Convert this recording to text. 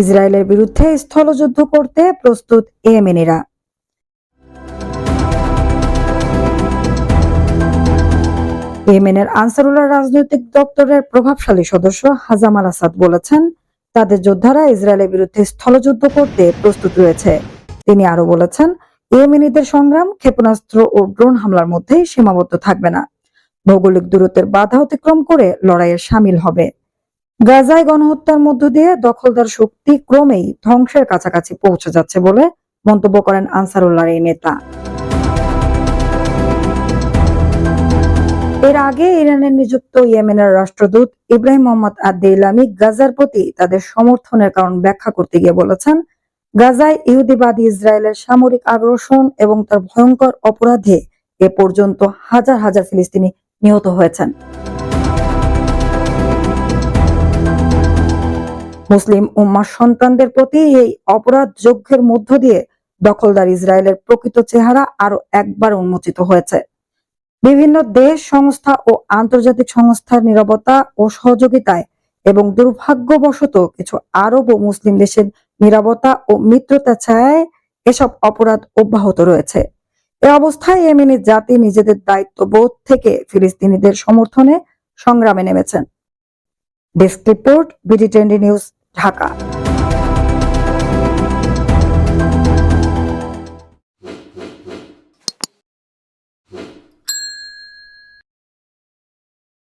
ইসরায়েলের বিরুদ্ধে স্থলযুদ্ধ করতে প্রস্তুত ইয়েমেনিরা। ইয়েমেনের আনসারুল্লাহ রাজনৈতিক দপ্তরের প্রভাবশালী সদস্য হাজাম আল আসাদ বলেছেন, তাদের যোদ্ধারা ইসরায়েলের বিরুদ্ধে স্থলযুদ্ধ করতে প্রস্তুত রয়েছে। তিনি আরও বলেছেন, ইয়েমেনিদের সংগ্রাম, ক্ষেপণাস্ত্র ও ড্রোন হামলার মধ্যেই সীমাবদ্ধ থাকবে না। ভৌগোলিক দূরত্বের বাধা অতিক্রম করে লড়াইয়ে সামিল হবে। গাজায় গণহত্যার মধ্য দিয়ে দখলদার শক্তি ক্রমেই ধ্বংসের কাছাকাছি পৌঁছে যাচ্ছে বলে মন্তব্য করেন আনসারুল্লাহর এই নেতা। এর আগে ইরানের নিযুক্ত ইয়েমেনের রাষ্ট্রদূত ইব্রাহিম মোহাম্মদ আদেইলামি গাজার প্রতি তাদের সমর্থনের কারণ ব্যাখ্যা করতে গিয়ে বলেছেন, গাজায় ইহুদিবাদী ইসরায়েলের সামরিক আগ্রাসন এবং তার ভয়ঙ্কর অপরাধে এ পর্যন্ত হাজার হাজার ফিলিস্তিনি নিহত হয়েছেন। মুসলিম উম্মার সন্তানদের প্রতি এই অপরাধ যজ্ঞের মধ্য দিয়ে দখলদার ইসরায়েলের প্রকৃত চেহারা আরও একবার উন্মোচিত হয়েছে। বিভিন্ন দেশ সংস্থা ও আন্তর্জাতিক সংস্থার নিরাপত্তা ও সহযোগিতায় এবং দুর্ভাগ্যবশত কিছু আরব ও মুসলিম দেশের নিরাপত্তা ও মিত্রতা ছায় এসব অপরাধ অব্যাহত রয়েছে। এ অবস্থায় ইয়েমেনি জাতি নিজেদের দায়িত্ববোধ থেকে ফিলিস্তিনিদের সমর্থনে সংগ্রামে নেমেছেন। Desk report, BD twenty news. Dhaka.